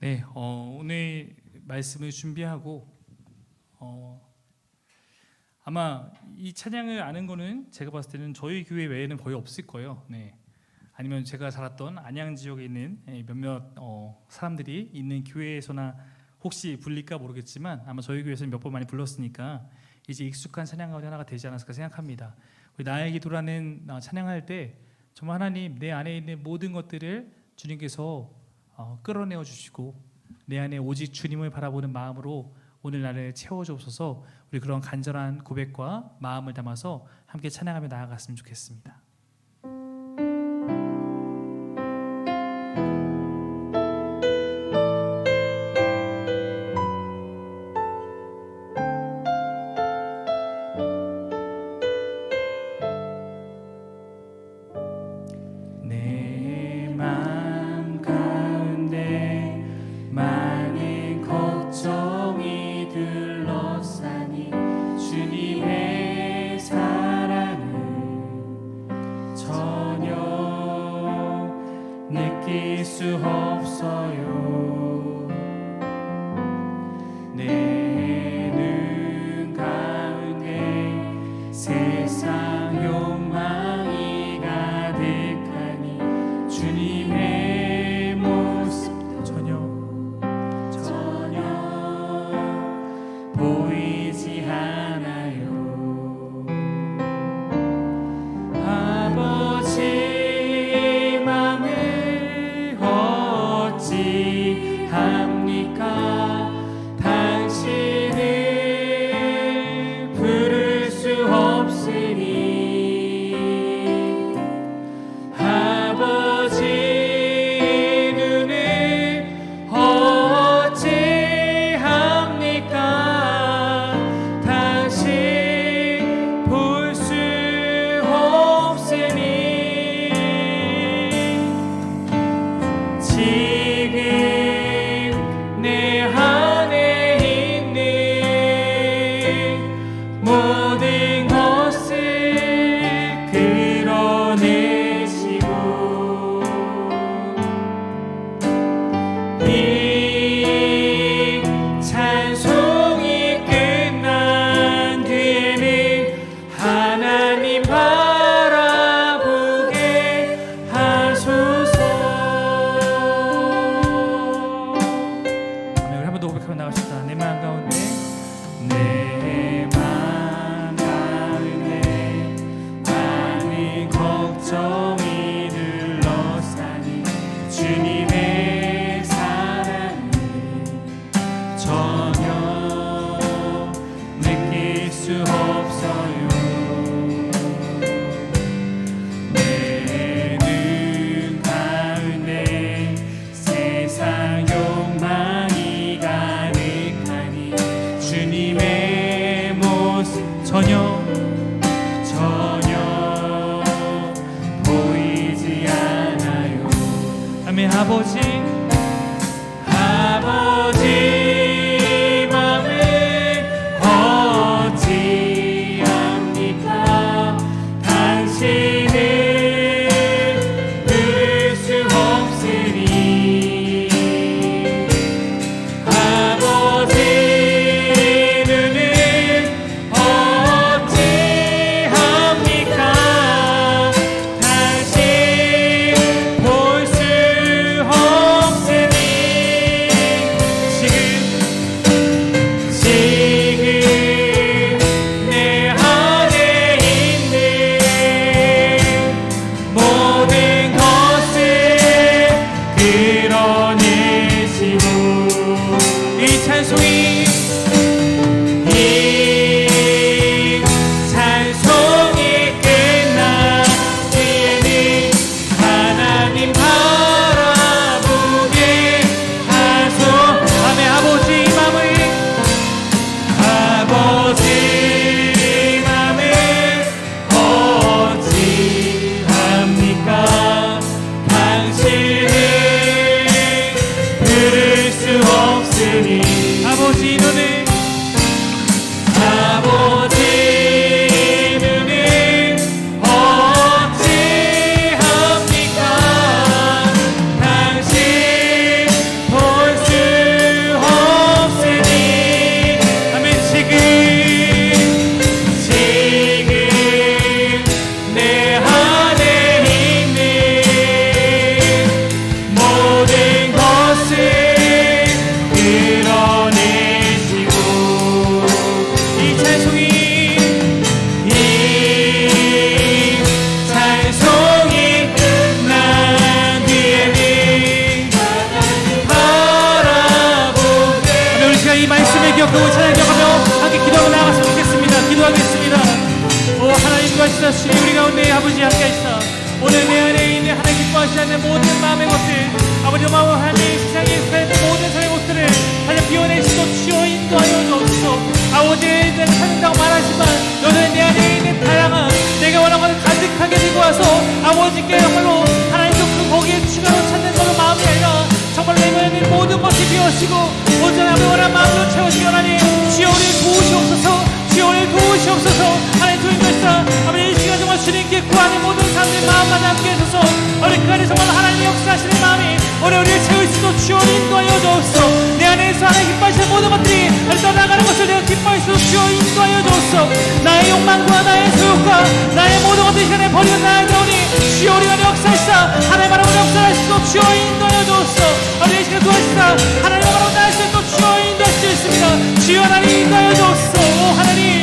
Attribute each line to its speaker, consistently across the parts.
Speaker 1: 네, 어, 오늘 말씀을 준비하고 어, 아마 이 찬양을 아는 거는 제가 봤을 때는 저희 교회 외에는 거의 없을 거예요. 네. 아니면 제가 살았던 안양 지역에 있는 예, 몇몇 어, 사람들이 있는 교회에서나 혹시 불릴까 모르겠지만 아마 저희 교회에서는 몇 번 많이 불렀으니까 이제 익숙한 찬양 가운데 하나가 되지 않았을까 생각합니다. 나의 기도라는 어, 찬양할 때 정말 하나님 내 안에 있는 모든 것들을 주님께서 어, 끌어내어 주시고 내 안에 오직 주님을 바라보는 마음으로 오늘 나를 채워주옵소서 우리 그런 간절한 고백과 마음을 담아서 함께 찬양하며 나아갔으면 좋겠습니다. 가득하게 들고 와서 아버지께야말로 하나님도 그 거기에 추가로 찾는 걸로 마음이 아니라 정말 내 안에 있는 모든 것을 비워시고 온전하고 원한 마음으로 채우시기 원하니 주여 우리 도우시옵소서 주여 우리 도우시옵소서. 하나님 주님 말씀 아버지 주님께 구하는 모든 사람들의 마음만 함께 해줘서. 우리 그 안에 정말 하나님 역사하시는 마음이 오늘 우리를 채우시고 주여 우리 인도하여 주옵소서. 내 안에서 하나님 기뻐하시는 모든 것들이 하나님 떠나가는 것을 내가 기뻐하시고 주여 인도하여 주옵소서. 나의 욕망과 나의 소욕과 나의 모든 것들이 이 시간에 버리고 나의 나오니 주여 우리 안에 역사하시사 하나님 바라보는 역사하시고 주여 인도하여 주옵소서. 아버지 이 시간 도와주시사 하나님 바라보는 나의 또 주여 인도할 수 있습니다. 주여 하나님 인도하여 주옵소서. 오 하나님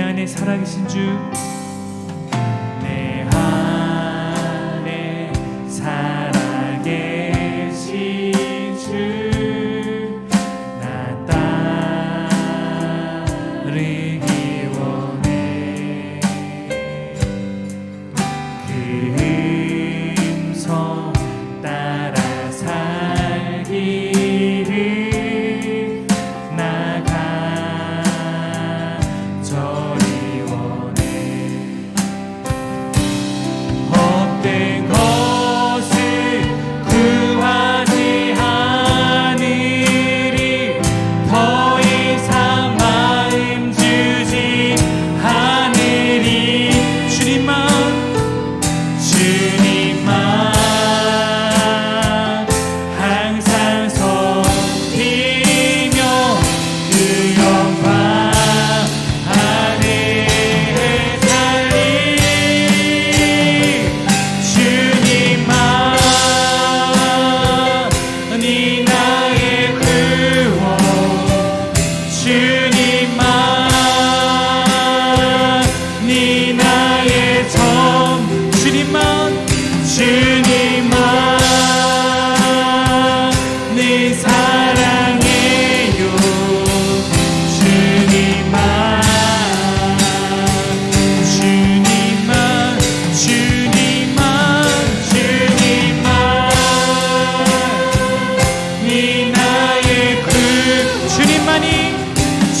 Speaker 1: 내 안에 살아계신 주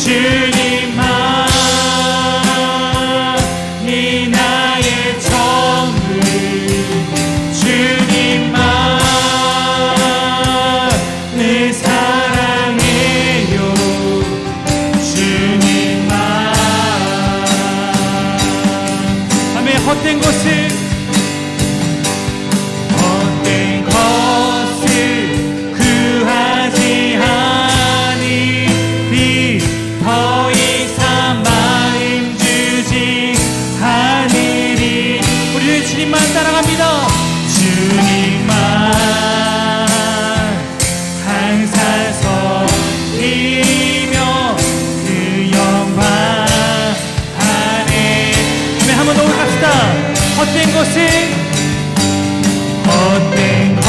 Speaker 1: 주님 헛된 것을 헛된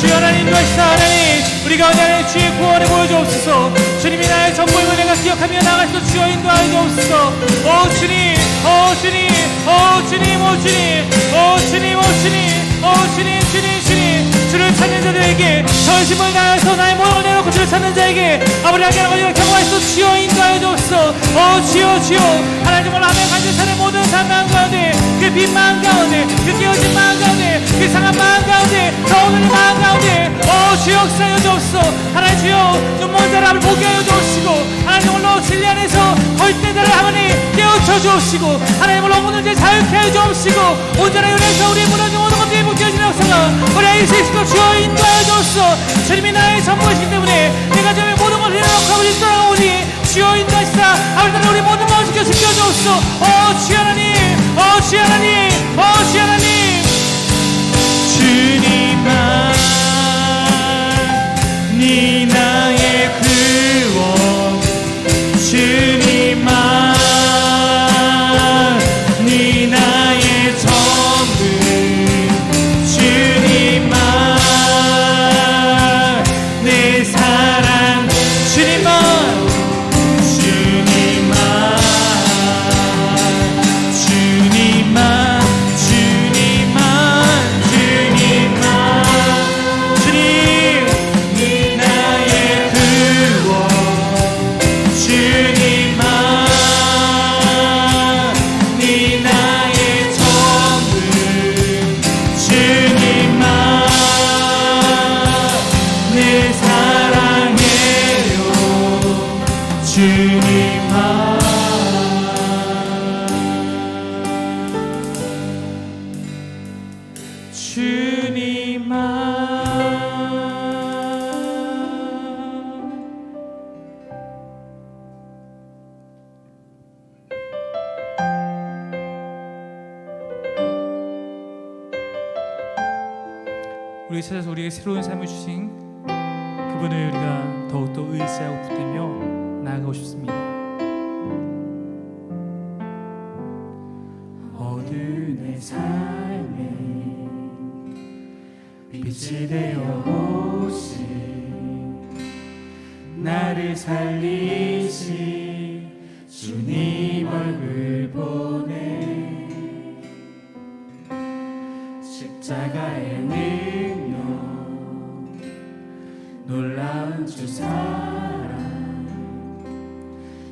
Speaker 1: 주여 하나님 인도하시사 하나님 우리가 하나님 주의 구원을 보여주옵소서. 주님이 나의 전부임을 내가 기억하며 나가시도 주여 인도하여 주옵소서. 오 주님 오 주님 오 주님 오 주님 오 주님 오 주님 오 주님 주님 주님. 주를 찾는 자들에게 전심을 다해서 나의 모험을 내놓고 주를 찾는 자에게 아버지 하게 하나님 경험하시도 주여 인도하여 주옵소서. 오 주여 주여. 하나님 정말 하며 간절히 사는 모든 삶 가운데 그 빈 마음 가운데 그 깨어진 마음 가운데 그 상한 마음 가운데 저 오늘의 마음 가운데 오 주여 역사여 주옵소서. 하나님 주여 눈먼 사람을 보게 하여 주옵시고 하나님 홀로 진리 안에서 자를 하나님 깨우쳐 주옵시고 하나님 오늘 제 자유케 하여 주옵시고 온전한 은혜에서 우리의 무너진 모든 것들이 묶여지는 역사가 우리 예수의시고 주여 인도하여 주옵소서. 주님이 나의 전부이시기 때문에 내가 저의 모든 것을 내놓고 아버지 떠나오니 주여 인도하시사. 아버지 우리 모든 마음 지켜 지켜 주옵소서. 오 주여 하나님. 오 주여 하나님 찾아서 우리에게 새로운 삶을 주신 그분을 우리가 더욱더 의지하고 붙들며 나아가고 싶습니다.
Speaker 2: 모든 내 삶에 빛이 되어 오신 나를 살리신 주님 얼굴 보 주 사랑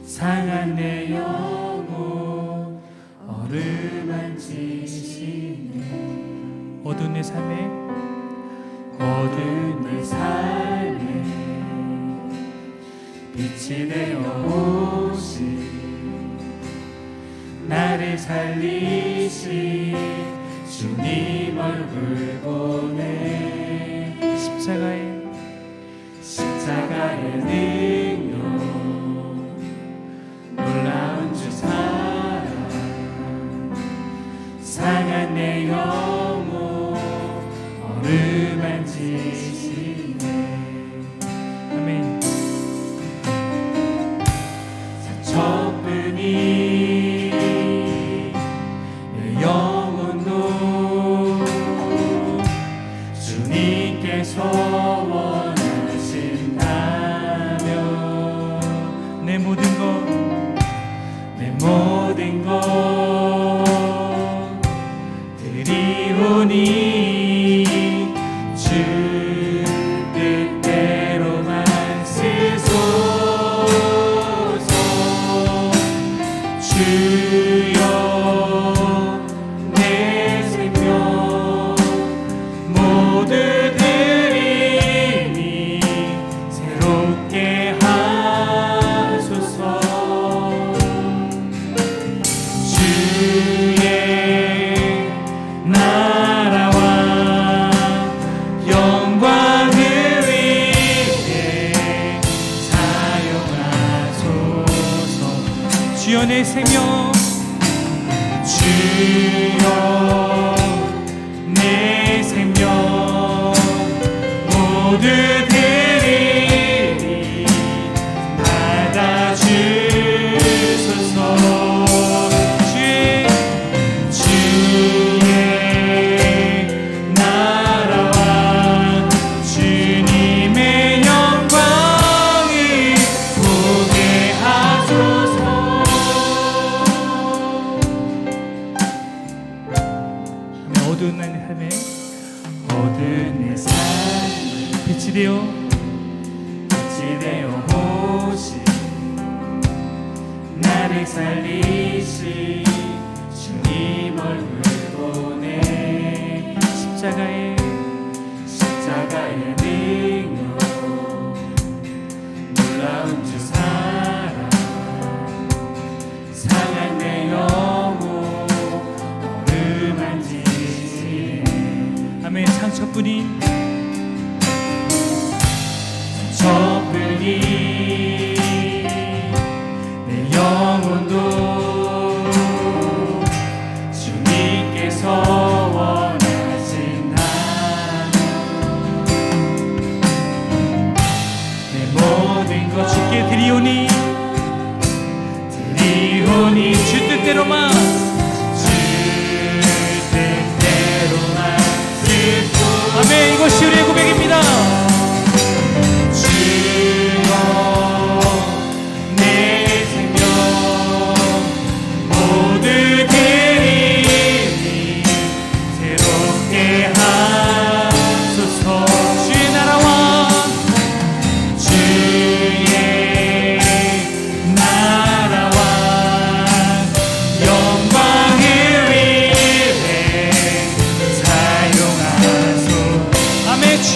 Speaker 2: 상한 내 영혼 어둠 만지시네.
Speaker 1: 어두운 내 삶에
Speaker 2: 어두운 내 삶에 빛이 되어 오신 나를 살리신 주님 얼굴 보내 상한 내 영.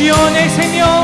Speaker 1: 주시오
Speaker 2: 내 생명.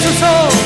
Speaker 1: bless your oh. soul.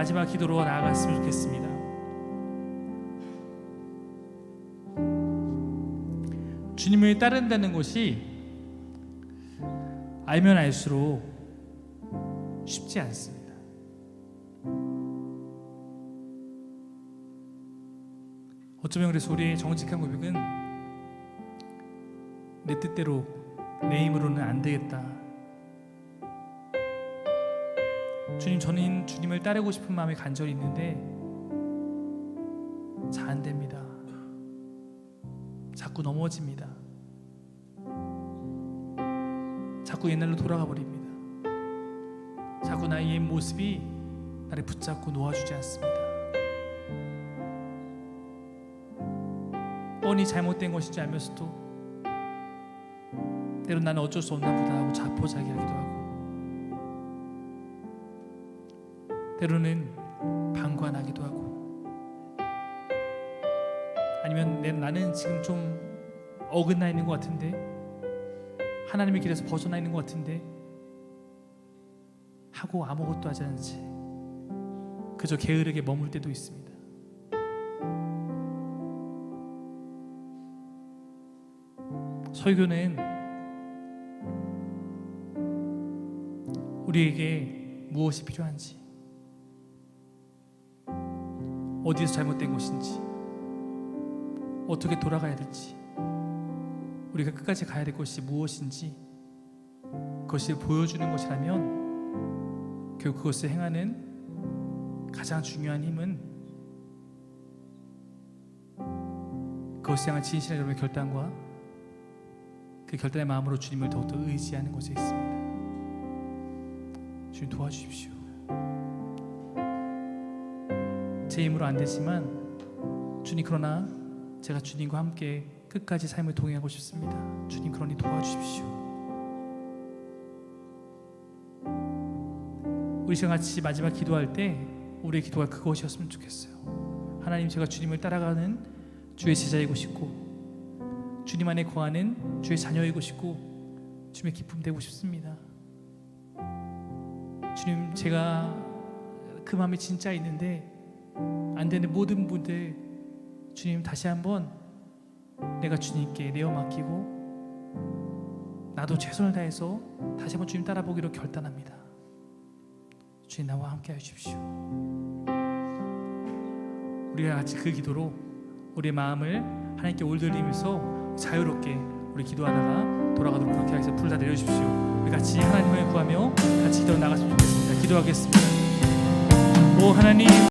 Speaker 1: 마지막 기도로 나아갔으면 좋겠습니다. 주님을 따른다는 것이 알면 알수록 쉽지 않습니다. 어쩌면 그래서 우리의 정직한 고백은 내 뜻대로 내 힘으로는 안 되겠다. 주님 저는 주님을 따르고 싶은 마음이 간절히 있는데 잘 안 됩니다. 자꾸 넘어집니다. 자꾸 옛날로 돌아가 버립니다. 자꾸 나의 옛 모습이 나를 붙잡고 놓아주지 않습니다. 뻔히 잘못된 것인지 알면서도 때론 나는 어쩔 수 없나 보다 하고 자포자기하기도 하고 때로는 방관하기도 하고 아니면 내, 나는 지금 좀 어긋나 있는 것 같은데 하나님의 길에서 벗어나 있는 것 같은데 하고 아무것도 하지 않지. 그저 게으르게 머물 때도 있습니다. 설교는 우리에게 무엇이 필요한지 어디서 잘못된 것인지 어떻게 돌아가야 될지 우리가 끝까지 가야 될 것이 무엇인지 그것을 보여주는 것이라면 결국 그것을 행하는 가장 중요한 힘은 그것을 향한 진실한 여러분의 결단과 그 결단의 마음으로 주님을 더욱더 의지하는 것에 있습니다. 주님 도와주십시오. 제 힘으로 안 되지만 주님 그러나 제가 주님과 함께 끝까지 삶을 동행하고 싶습니다. 주님 그러니 도와주십시오. 우리 시간 같이 마지막 기도할 때 우리의 기도가 그것이었으면 좋겠어요. 하나님 제가 주님을 따라가는 주의 제자이고 싶고 주님 안에 거하는 주의 자녀이고 싶고 주님의 기쁨 되고 싶습니다. 주님 제가 그 마음이 진짜 있는데 안 되는 모든 분들 주님 다시 한번 내가 주님께 내어 맡기고 나도 최선을 다해서 다시 한번 주님 따라보기로 결단합니다. 주님 나와 함께 하십시오. 우리가 같이 그 기도로 우리의 마음을 하나님께 올드리면서 자유롭게 우리 기도하다가 돌아가도록 그렇게 하겠습니다. 불다 내려주십시오. 우리 같이 하나님을 구하며 같이 기도 나갔으면 좋겠습니다. 기도하겠습니다. 오 하나님